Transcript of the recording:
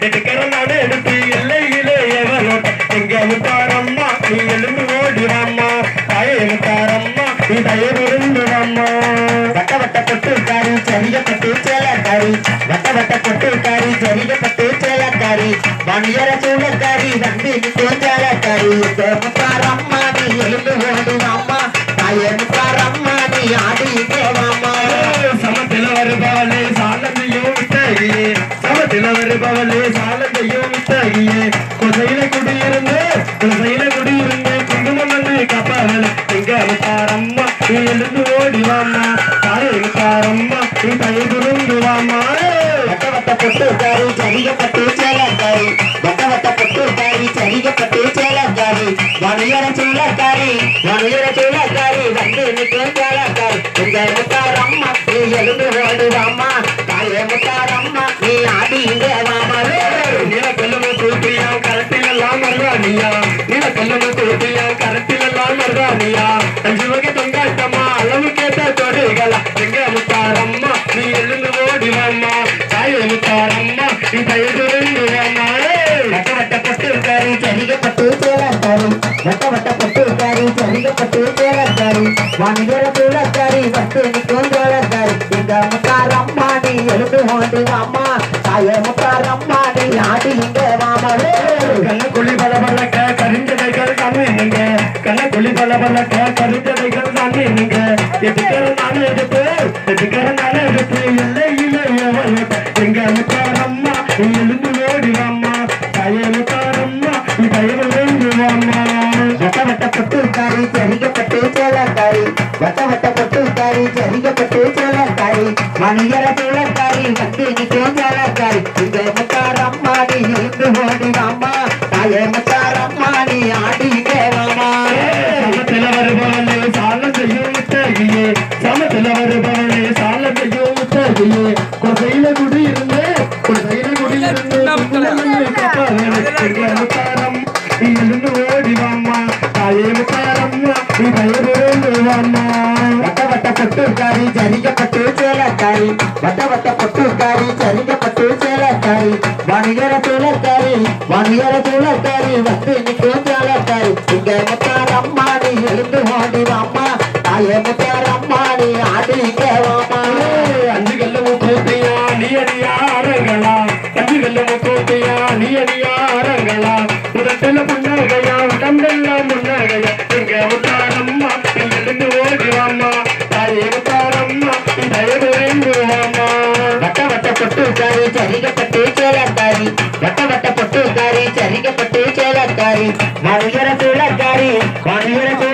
எடுக்கிற நாடு எடுத்து எல்லையிலே எவனோட்ட எங்க முத்தாரம்மா நீ எழுந்து ஓடிவாம்மா தாயே முத்தாரம்மா நீ தயவுருந்து வாம்மா. வட்ட வட்ட பொட்டுக்காரி சரிகப்பட்டு சேலக்காரி. வட்ட வட்ட பொட்டுக்காரி சரிகப்பட்டு சேலக்காரி. வணியர சூழக்காரி வந்து நிற்கும் சேலக்காரி முத்தாரம்மா நீ எழுந்து ஓடுவாம்மா தாயே முத்தாரம்மா நீ ஆடி இங்கே வருபவளே சாலத்தையும் வித்தகியே குசையில குடியிருந்து குசையில குடியிருந்து குங்குமம் வந்து கப்பவள் எங்க முத்தாரம்மா நீ எழுந்து ஓடிவாமா வாம்மா. தாயே நீ தயகுருந்து வாம்மா. வட்ட வட்ட பொட்டுக்காரி சரிகப்பட்டு சேலக்காரி. வட்ட வட்ட பொட்டுக்காரி சரிகப்பட்டு சேலக்காரி. மணியர சூழக்காரி மணியர சூழக்காரி வந்து நிற்கும் சேலக்காரி. உங்க முத்தாரம்மா நீ எழுந்து ஓடுவாம்மா தாயே முத்தாரம்மா சரிகப்பட்டு சேலக்காரி மணியர சூழக்காரி வந்து நிற்கும் சேலக்காரி எங்க முத்தாரம்மா நீ எழுந்து ஓண்டு வாமா தாய முத்தாரம்மா நீ ஆடி இங்க வாமா கண்ண குழி பல பலக்க கரிஞ்சதைகள் தானே நீங்க. கண்ண குழி பல பலக்க கரிஞ்சதைகள் தானே நீங்க. எதுக்கிற நானே எடுத்து எதுக்கிற நானே எடுத்து. வந்து சேலக்காரி இங்க முத்தாரம்மா நீ எழுந்து ஓடிவாம்மா தாயே முத்தாரம்மா நீ ஆடி சமத்துல வருபவனே சாலந்தையும் முத்தகியே சமத்துல வருபவனே சாலந்தையும் முத்தகியே கொசையில குடி இருந்து கொசையில குடி இருந்து. முத்தாரம் நீ எழுந்து ஓடிவாம்மா தாயே முத்தாரம்மா நீ தயவு வாம்மா. வட்ட வட்ட பொட்டுக்காரி சரிகப்பட்டு சேலக்காரி. வட்ட வட்ட பொட்டுக்காரி சரிகப்பட்டு சேலக்காரி. வணிகர சூழக்காரி வணிகர சூழக்காரி வந்து நிற்கும் சேலக்காரி. இங்க முத்தாரம்மா நீ எழுந்து ஓடி வாமா. தாய முத்தாரம்மா நீ ஆடி இங்க வாமா. வட்ட வட்ட சுழக்காரி சரிகப்பட்டு